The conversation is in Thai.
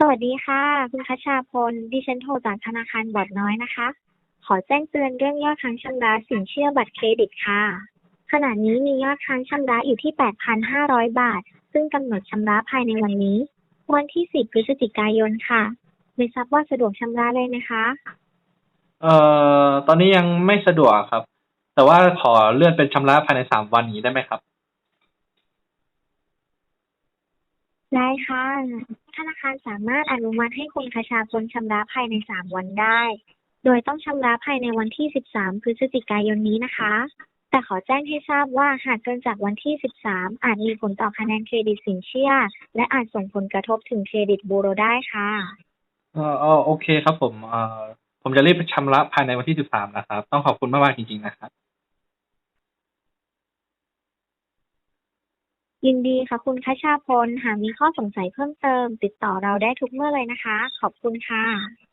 สวัสดีค่ะ คุณคัชชาพล ดิฉันโทรจากธนาคารบอดน้อยนะคะ ขอแจ้งเตือนเรื่องยอดค้างชำระสินเชื่อบัตรเครดิตค่ะ ขณะนี้มียอดค้างชำระอยู่ที่ 8,500 บาท ซึ่งกำหนดชำระภายในวันนี้ วันที่ 10 พฤศจิกายนค่ะ ไม่ทราบว่าสะดวกชำระเลยไหมคะ เอ่อตอนนี้ยังไม่สะดวกครับ แต่ว่าขอเลื่อนเป็นชำระภายในสามวันนี้ได้ไหมครับ ได้ค่ะ ธนาคารสามารถอนุมัติให้คุณคชาพลชำระภายใน 3 วันได้ โดยต้องชำระภายในวันที่ 13 พฤศจิกายนนี้นะคะ แต่ขอแจ้งให้ทราบว่าหากเกินจากวันที่ 13 อาจมีผลต่อคะแนนเครดิตสินเชื่อ และอาจส่งผลกระทบถึงเครดิตบูโรได้ค่ะ เออเออโอเคครับผมเออผมจะรีบชำระภายในวันที่สิบสามนะครับ ต้องขอบคุณมากๆจริงๆนะครับ ยินดีค่ะคุณคชาพล หากมีข้อสงสัยเพิ่มเติม ติดต่อเราได้ทุกเมื่อเลยนะคะ ขอบคุณค่ะ